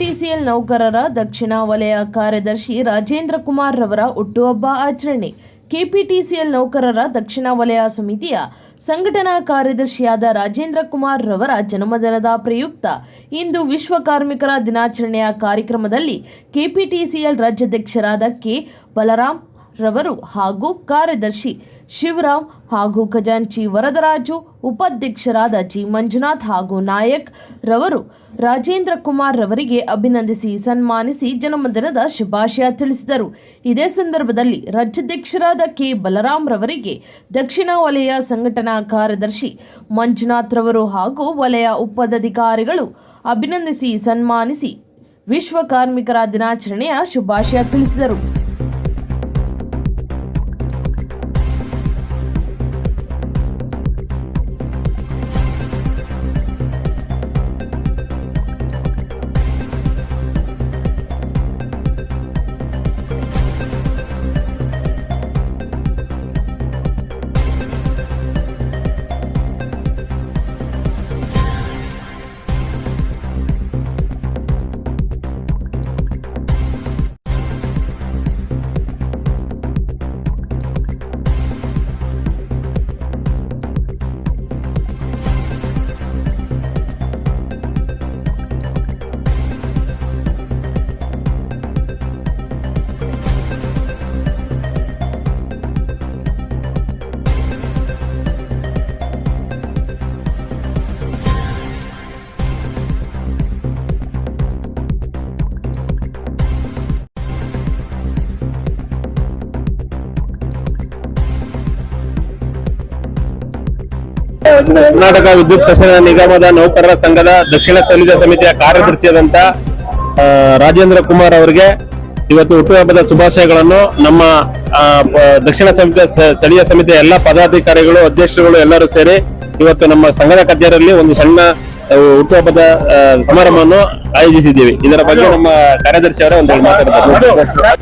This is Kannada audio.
ಟಿಸಿಎಲ್ ನೌಕರರ ದಕ್ಷಿಣ ವಲಯ ಕಾರ್ಯದರ್ಶಿ ರಾಜೇಂದ್ರ ಕುಮಾರ್ ರವರ ಹುಟ್ಟುಹಬ್ಬ ಆಚರಣೆ. ಕೆಪಿಟಿಸಿಎಲ್ ನೌಕರರ ದಕ್ಷಿಣ ವಲಯ ಸಮಿತಿಯ ಸಂಘಟನಾ ಕಾರ್ಯದರ್ಶಿಯಾದ ರಾಜೇಂದ್ರ ಕುಮಾರ್ ರವರ ಜನ್ಮದಿನದ ಪ್ರಯುಕ್ತ ಇಂದು ವಿಶ್ವ ಕಾರ್ಮಿಕರ ದಿನಾಚರಣೆಯ ಕಾರ್ಯಕ್ರಮದಲ್ಲಿ ಕೆಪಿಟಿಸಿಎಲ್ ರಾಜ್ಯಾಧ್ಯಕ್ಷರಾದ ಕೆ. ಬಲರಾಮ್ ರವರು ಹಾಗೂ ಕಾರ್ಯದರ್ಶಿ ಶಿವರಾಮ್ ಹಾಗೂ ಖಜಾಂಚಿ ವರದರಾಜು, ಉಪಾಧ್ಯಕ್ಷರಾದ ಜಿ. ಮಂಜುನಾಥ್ ಹಾಗೂ ನಾಯಕ್ ರವರು ರಾಜೇಂದ್ರ ಕುಮಾರ್ ರವರಿಗೆ ಅಭಿನಂದಿಸಿ ಸನ್ಮಾನಿಸಿ ಜನ್ಮದಿನದ ಶುಭಾಶಯ ತಿಳಿಸಿದರು. ಇದೇ ಸಂದರ್ಭದಲ್ಲಿ ರಾಜ್ಯಾಧ್ಯಕ್ಷರಾದ ಕೆ. ಬಲರಾಮ್ ರವರಿಗೆ ದಕ್ಷಿಣ ವಲಯ ಸಂಘಟನಾ ಕಾರ್ಯದರ್ಶಿ ಮಂಜುನಾಥ್ ರವರು ಹಾಗೂ ವಲಯ ಉಪದಾಧಿಕಾರಿಗಳು ಅಭಿನಂದಿಸಿ ಸನ್ಮಾನಿಸಿ ವಿಶ್ವ ಕಾರ್ಮಿಕರ ದಿನಾಚರಣೆಯ ಶುಭಾಶಯ ತಿಳಿಸಿದರು. ಕರ್ನಾಟಕ ವಿದ್ಯುತ್ ಪ್ರಸರಣ ನಿಗಮದ ನೌಕರರ ಸಂಘದ ದಕ್ಷಿಣ ಸಲಿದ ಸಮಿತಿಯ ಕಾರ್ಯದರ್ಶಿಯಾದಂತ ರಾಜೇಂದ್ರ ಕುಮಾರ್ ಅವರಿಗೆ ಇವತ್ತು ಹುಟ್ಟುಹಬ್ಬದ ಶುಭಾಶಯಗಳನ್ನು ನಮ್ಮ ದಕ್ಷಿಣ ಸಮಿತಿಯ ಸ್ಥಳೀಯ ಸಮಿತಿಯ ಎಲ್ಲ ಪದಾಧಿಕಾರಿಗಳು ಅಧ್ಯಕ್ಷರುಗಳು ಎಲ್ಲರೂ ಸೇರಿ ಇವತ್ತು ನಮ್ಮ ಸಂಘದ ಕಚೇರಿಯಲ್ಲಿ ಒಂದು ಸಣ್ಣ ಹುಟ್ಟುಹಬ್ಬದ ಸಮಾರಂಭವನ್ನು ಆಯೋಜಿಸಿದ್ದೀವಿ. ಇದರ ಬಗ್ಗೆ ನಮ್ಮ ಕಾರ್ಯದರ್ಶಿ ಅವರೇ ಒಂದು ಮಾತಾಡ್ತಾರೆ.